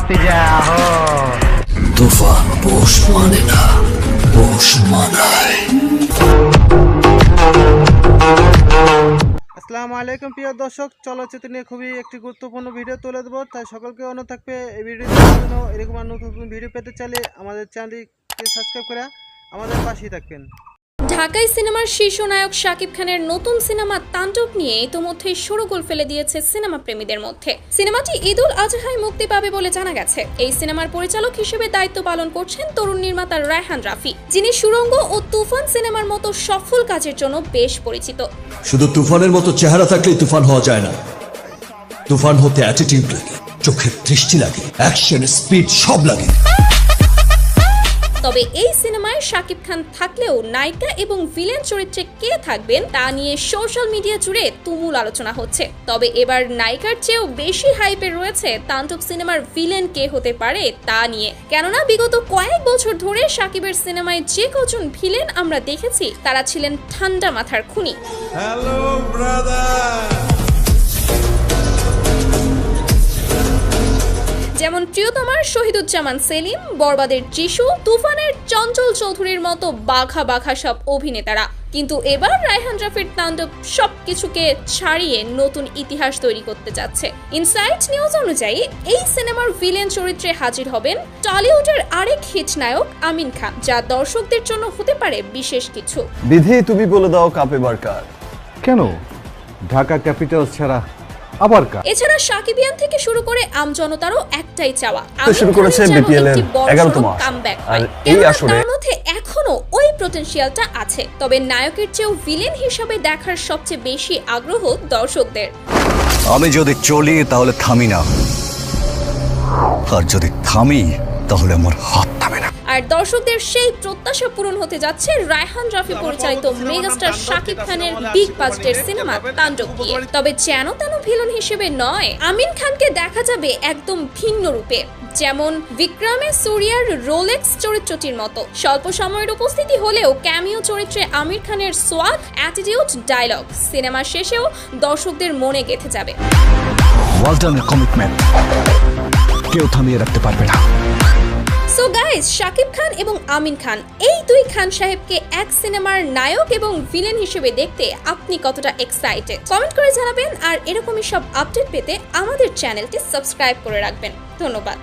ভাতিজা হো। তুফান বোস মানে না বোস আসসালামু আলাইকুম প্রিয় দর্শক চলচ্চিত্র নিয়ে খুবই একটি গুরুত্বপূর্ণ ভিডিও তুলে দেবো তাই সকলকে অনুরোধ থাকবে এই ভিডিও জন্য এরকম নতুন ভিডিও পেতে চাইলে আমাদের চ্যানেলটিকে সাবস্ক্রাইব করে আমাদের পাশেই থাকবেন। ঢাকাই সিনেমার শীর্ষ নায়ক শাকিব খানের নতুন সিনেমা তাণ্ডব নিয়ে ইতোমধ্যেই সরগোল ফেলে দিয়েছে সিনেমা প্রেমীদের মধ্যে। সিনেমাটি ঈদুল আজহায় মুক্তি পাবে বলে জানা গেছে। এই সিনেমার পরিচালক হিসেবে দায়িত্ব পালন করছেন তরুণ নির্মাতা রায়হান রাফি, যিনি সুরঙ্গ ও তুফান সিনেমার মতো সফল কাজের জন্য বেশ পরিচিত। শুধু তুফানের মতো চেহারা থাকলেই তুফান হওয়া যায় না। তুফান হতে অ্যাটিটিউড লাগে, চোখের দৃষ্টি লাগে অ্যাকশন স্পিড সব লাগে। তবে এই সিনেমায় শাকিব খান থাকলেও নায়িকা এবং ভিলেন চরিত্রে কে থাকবেন তা নিয়ে সোশ্যাল মিডিয়া জুড়ে তুমুল আলোচনা হচ্ছে। তবে এবার নায়িকার চেয়েও বেশি হাইপে রয়েছে তাণ্ডব সিনেমার ভিলেন কে হতে পারে তা নিয়ে। কেননা বিগত কয়েক বছর ধরে শাকিবের সিনেমায় যে কজন ভিলেন আমরা দেখেছি তারা ছিলেন ঠান্ডা মাথার খুনি। Hello, brother. যেমন প্রিয়তমার শহীদুজ্জামান সেলিম বরবাদের যিশু তুফানের চঞ্চল চৌধুরীর মতো বাঘা বাঘা সব অভিনেতারা। কিন্তু এবার রায়হান রাফির তাণ্ডব সবকিছুকে ছাড়িয়ে নতুন ইতিহাস তৈরি করতে যাচ্ছে। ইনসাইট নিউজ অনুযায়ী এই সিনেমার ভিলেন চরিত্রে হাজির হবেন টলিউডের আরেক হিট নায়ক আমিন খান যা দর্শকদের জন্য হতে পারে বিশেষ কিছু। বিধি তুমি বলে দাও কাপে কার কেন? ঢাকা ক্যাপিটাল ছাড়া আবার কার? এছাড়া সাকিবিয়ান থেকে শুরু করে আমজনতারও একটাই চাওয়া। শুরু করেছে BPL এর 11তম আসর। কামব্যাক আর এই আসরে- তার মধ্যে এখনও ওই পটেনশিয়ালটা আছে। তবে নায়কের চেয়েও ভিলেন হিসাবে দেখার সবচেয়ে বেশি আগ্রহ দর্শকদের। আমি যদি চলি তাহলে থামি না। আর যদি থামি তাহলে আমার হাত আর দর্শকদের সেই প্রত্যাশা পূরণ হতে যাচ্ছে রায়হান রাফি পরিচালিত মেগাস্টার শাকিব খানের বিগ বাজেটের সিনেমা তাণ্ডব দিয়ে। তবে যেন তেন ভিলন হিসেবে নয় আমিন খানকে দেখা যাবে একদম ভিন্ন রূপে। যেমন বিক্রমে সুরিয়ার রোলেক্স চরিত্রটির মতো। স্বল্প সময়ের উপস্থিতি হলেও ক্যামিও চরিত্রে আমির খানের সোয়াগ অ্যাটিটিউড ডায়লগ সিনেমা শেষেও দর্শকদের মনে গেঁথে যাবে। ওয়ালটনের কমিটমেন্ট কেউ থামিয়ে রাখতে পারবে না। সো গাইজ শাকিব খান এবং আমিন খান এই দুই খান সাহেবকে এক সিনেমার নায়ক এবং ভিলেন হিসেবে দেখতে আপনি কতটা এক্সাইটেড কমেন্ট করে জানাবেন আর এরকমই সব আপডেট পেতে আমাদের চ্যানেলটি সাবস্ক্রাইব করে রাখবেন। ধন্যবাদ।